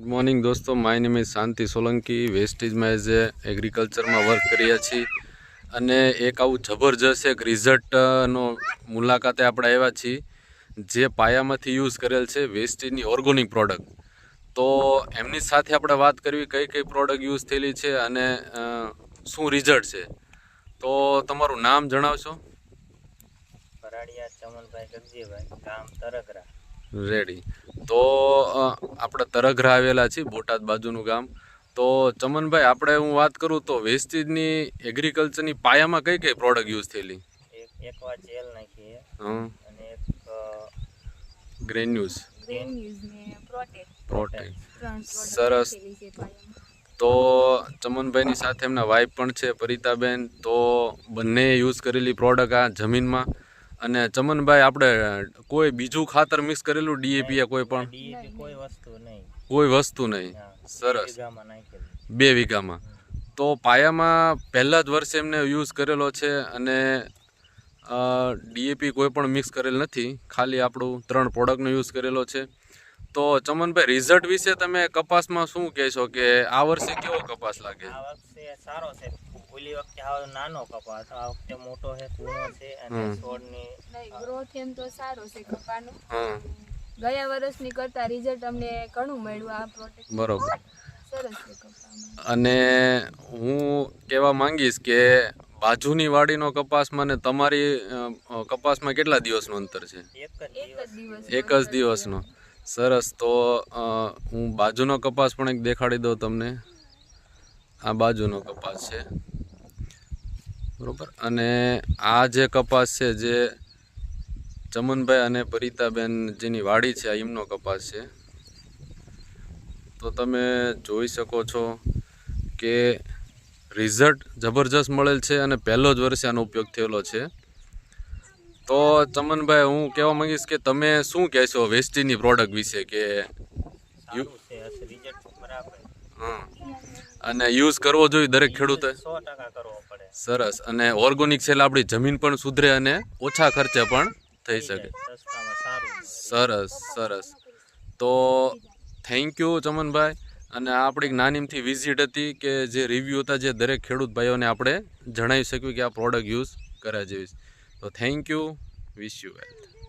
Good morning દોસ્તો. My name is Shanti Solanki વેસ્ટેજમાં as a એગ્રીકલ્ચરમાં work કરીએ છીએ. અને એક આવું જબરજસ્ત એક રિઝલ્ટનો મુલાકાતે આપણે આવ્યા છીએ, જે પાયામાંથી યુઝ કરેલ છે વેસ્ટેજની ઓર્ગોનિક પ્રોડક્ટ તો એમની સાથે આપણે વાત કરવી, કઈ કઈ પ્રોડક્ટ યુઝ થયેલી છે અને શું રિઝલ્ટ છે? તો તમારું નામ જણાવશો? ભરાડિયા ચમનભાઈ ગગજીભાઈ, ગામ તરગરા. રેડી. તો આપણે તરઘરા આવેલા છીએ બોટાદ બાજુનું ગામ. તો ચમનભાઈ આપણે હું વાત કરું તો વેસ્ટેજની એગ્રીકલ્ચરની પાયામાં કઈ કઈ પ્રોડક્ટ યુઝ થયેલી? એક એકવા જેલ અને એક ગ્રેન ન્યૂઝ સરસ. તો ચમનભાઈની સાથે એમના વાઈફ પણ છે પરિતાબેન. તો બંને યુઝ કરેલી પ્રોડક્ટ આ જમીનમાં. અને ચમનભાઈ આપણે કોઈ બીજું ખાતર મિક્સ કરેલું? ડીએપી કોઈ પણ? કોઈ વસ્તુ નહીં. કોઈ વસ્તુ નહીં. સરસ. બે વીઘામાં. તો પાયામાં પહેલા જ વર્ષે એમને યુઝ કરેલો છે અને ડીએપી કોઈ પણ મિક્સ કરેલ નથી. ખાલી આપણું ત્રણ પ્રોડક્ટનો યુઝ કરેલો છે. તો ચમનભાઈ રિઝલ્ટ વિશે તમે કપાસમાં શું કહેશો કે આ વર્ષે કેવો કપાસ લાગે? આ વર્ષે સારો છે. ઓલી વખતે આવો નાનો કપાસ આ વખતે મોટો છે કૂણો છે અને છોડની ગ્રોથ એમ તો સારો છે કપાનો. હા ગયા વર્ષની કરતા રિઝલ્ટ અમને ઘણું મળ્યું આ પ્રોડક્ટ બરોબર. સરસ છે કપામાં અને હું કહેવા માંગીશ કે બાજુની વાડીનો કપાસમાં ને તમારી કપાસમાં કેટલા દિવસનું અંતર છે? એક જ દિવસનો. સરસ. તો હું બાજુનો કપાસ પણ એક દેખાડી દઉં તમને. આ બાજુનો કપાસ છે. બરાબર? અને આ જે કપાસ છે, જે ચમનભાઈ અને પરિતાબેન જેની વાડી છે, આ એમનો કપાસ છે. તો તમે જોઈ શકો છો કે રિઝલ્ટ જબરજસ્ત મળેલ છે અને પહેલો જ વર્ષે આનો ઉપયોગ થયેલો છે. તો ચમનભાઈ હું કહેવા માંગીશ કે તમે શું કહેશો વેસ્ટીની પ્રોડક્ટ વિશે કે અને યુઝ કરવો જોઈએ દરેક ખેડૂતે? સરસ. અને ઓર્ગોનિક છે એટલે આપણી જમીન પણ સુધરે અને ઓછા ખર્ચે પણ થઈ શકે. સરસ સરસ. તો થેન્ક યુ ચમનભાઈ. અને આપણી નાનીમથી વિઝિટ હતી કે જે રિવ્યૂ હતા જે દરેક ખેડૂત ભાઈઓને આપણે જણાવી શક્યું કે આ પ્રોડક્ટ યુઝ કર્યા જેવી છે. તો thank you wish you wealth